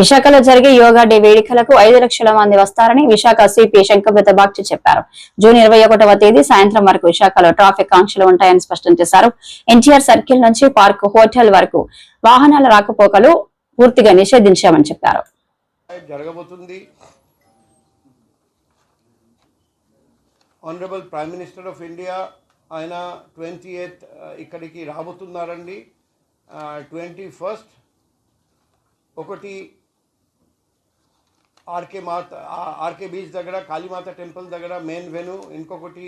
విశాఖలో జరిగే యోగా డే వేడుకలకు ఐదు లక్షల మంది వస్తారని విశాఖ సిపి శంకరబ్రత బాగ్చి చెప్పారు. జూన్ ఇరవై ఒకటవ తేదీ సాయంత్రం వరకు విశాఖలో ట్రాఫిక్ ఆంక్షలు ఉంటాయని స్పష్టం చేశారు. ఎన్టీఆర్ సర్కిల్ నుంచి పార్క్ హోటల్ వరకు వాహనాల రాకపోకలు పూర్తిగా నిషేధించామని చెప్పారు. జరగబోతుంది. Honourable prime minister of India ఆయన ట్వంటీ ఎయిత్ ఇక్కడికి రాబోతున్నారండి. ట్వంటీ ఫస్ట్ ఒకటి ఆర్కే మాత ఆర్కే బీచ్ దగ్గర కాళీమాత టెంపుల్ దగ్గర మెయిన్ వెను ఇంకొకటి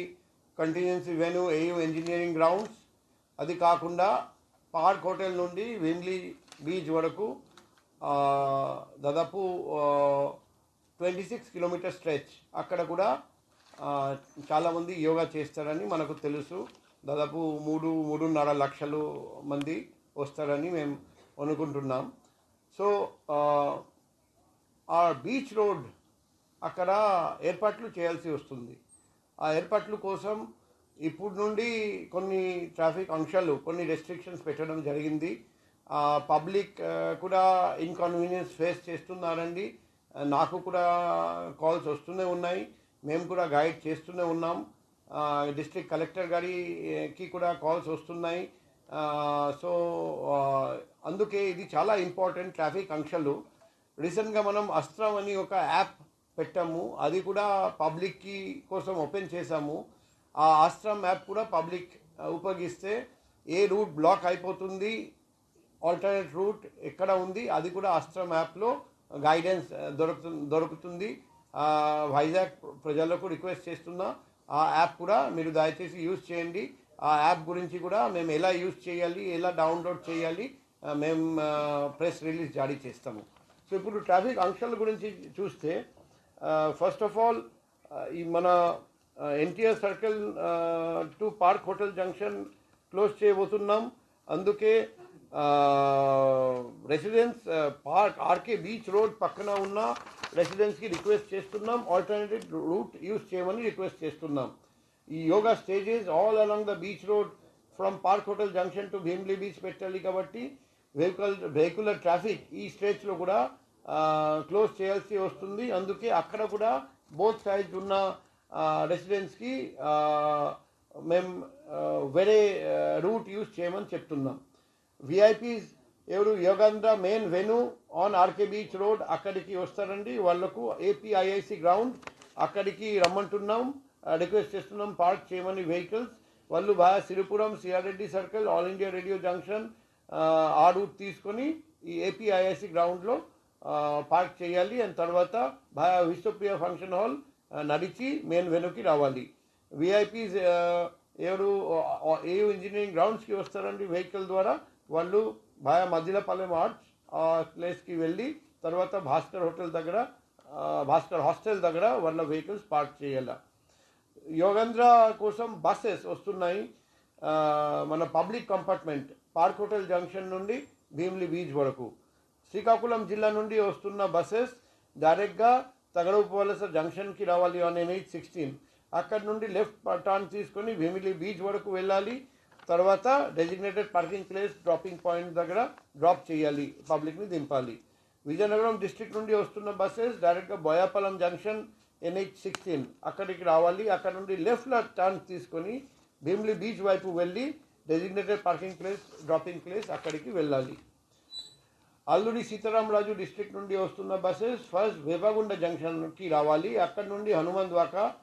కంటిన్యూన్సీ వెను ఏయూ ఇంజనీరింగ్ గ్రౌండ్స్. అది కాకుండా పార్క్ హోటల్ నుండి విమ్లీ బీచ్ వరకు దాదాపు ట్వంటీ సిక్స్ కిలోమీటర్ స్ట్రెచ్. అక్కడ కూడా చాలామంది యోగా చేస్తారని మనకు తెలుసు. దాదాపు మూడు మూడున్నర లక్షలు మంది వస్తారని మేము అనుకుంటున్నాం. సో ఆ, బీచ్ రోడ్ అక్కడ ఏర్పాట్లు చేయాల్సి వస్తుంది. ఆ ఏర్పాట్ల కోసం ఇప్పుడు నుండి కొన్ని ట్రాఫిక్ అంశాలు కొన్ని రెస్ట్రిక్షన్స్ పెట్టడం జరిగింది. పబ్లిక్ కూడా ఇన్కన్వీనియన్స్ ఫేస్ చేస్తున్నారండి. నాకు కూడా కాల్స్ వస్తూనే ఉన్నాయి. మేము కూడా గైడ్ చేస్తూనే ఉన్నాం. డిస్ట్రిక్ట్ కలెక్టర్ గారికి కూడా కాల్స్ వస్తున్నాయి. సో అందుకే ఇది చాలా ఇంపార్టెంట్ ట్రాఫిక్ అంశాలు. రీసెంట్గా మనం అస్త్రం అని ఒక యాప్ పెట్టాము. అది కూడా పబ్లిక్కి కోసం ఓపెన్ చేశాము. ఆ అస్త్రం యాప్ కూడా పబ్లిక్ ఉపయోగిస్తే ఏ రూట్ బ్లాక్ అయిపోతుంది ఆల్టర్నేట్ రూట్ ఎక్కడ ఉంది అది కూడా అస్త్రం యాప్లో గైడెన్స్ దొరుకుతు దొరుకుతుంది. వైజాగ్ ప్రజలకు రిక్వెస్ట్ చేస్తున్నా ఆ యాప్ కూడా మీరు దయచేసి యూజ్ చేయండి. ఆ యాప్ గురించి కూడా మేము ఎలా యూజ్ చేయాలి ఎలా డౌన్లోడ్ చేయాలి మేము ప్రెస్ రిలీజ్ జారీ చేస్తాము. సో ఇప్పుడు ట్రాఫిక్ ఆంక్షల గురించి చూస్తే ఫస్ట్ ఆఫ్ ఆల్ ఈ మన NTR circle to park hotel junction close చేయబోతున్నాం. అందుకే residence park RK beach road పక్కన ఉన్న రెసిడెన్స్కి రిక్వెస్ట్ చేస్తున్నాం. ఆల్టర్నేటివ్ రూట్ యూస్ చేయమని రిక్వెస్ట్ చేస్తున్నాం. ఈ yoga stages all along the beach road from park hotel junction to Bheemili beach పెట్టాలి కాబట్టి వెహికల్ వెహికులర్ ట్రాఫిక్ ఈ స్టేజ్లో కూడా క్లోజ్ చేయాల్సి వస్తుంది. అందుకే అక్కడ కూడా బోత్ సైడ్స్ ఉన్న రెసిడెన్స్కి మేము వేరే రూట్ యూస్ చేయమని చెప్తున్నాం. విఐపీస్ ఎవరు Yogandhra main venue on RK beach road అక్కడికి వస్తారండి. వాళ్ళకు ఏపీఐఐసి గ్రౌండ్ అక్కడికి రమ్మంటున్నాం. రిక్వెస్ట్ చేస్తున్నాం పార్క్ చేయమని వెహికల్స్. వాళ్ళు బాగా Siripuram CR Reddy circle all India radio junction ఆ రూట్ తీసుకొని ఈ ఏపీఐఐసి గ్రౌండ్లో పార్క్ చేయాలి. అండ్ తర్వాత బాగా విశ్వప్రియ ఫంక్షన్ హాల్ నడిచి మెయిన్ వెనుకి రావాలి. విఐపీస్ ఎవరు ఏ ఇంజనీరింగ్ గ్రౌండ్స్కి వస్తారండి? వెహికల్ ద్వారా వాళ్ళు భయా మధ్యలపల్లెం ఆర్ట్స్ ఆ ప్లేస్కి వెళ్ళి తర్వాత భాస్కర్ హోటల్ దగ్గర భాస్కర్ హాస్టల్ దగ్గర వాళ్ళ వెహికల్స్ పార్క్ చేయాలి. యోగేంద్ర కోసం బస్సెస్ వస్తున్నాయి. మన public compartment park hotel junction నుండి భీమ్లీ బీచ్ వరకు. శ్రీకాకుళం జిల్లా నుండి వస్తున్న బస్సెస్ డైరెక్ట్గా తగడపవలస జంక్షన్కి రావాలి ఆన్ ఎన్హెచ్ సిక్స్టీన్. అక్కడ నుండి లెఫ్ట్ టర్న్ తీసుకొని భీమిలి బీచ్ వరకు వెళ్ళాలి. తర్వాత designated parking place dropping point దగ్గర డ్రాప్ చేయాలి. పబ్లిక్ని దింపాలి. విజయనగరం డిస్ట్రిక్ట్ నుండి వస్తున్న బస్సెస్ డైరెక్ట్గా బోయాపాలెం జంక్షన్ ఎన్హెచ్ సిక్స్టీన్ అక్కడికి రావాలి. అక్కడ నుండి లెఫ్ట్లో టర్న్ తీసుకొని భీమిలి బీచ్ వైపు వెళ్ళి designated parking place dropping place అక్కడికి వెళ్ళాలి. అల్లూరి సీతారామరాజు డిస్ట్రిక్ట్ నుండి వస్తున్న బస్సెస్ ఫస్ట్ వేపగుండ జంక్షన్కి రావాలి. అక్కడ నుండి హనుమాన్ ద్వాకా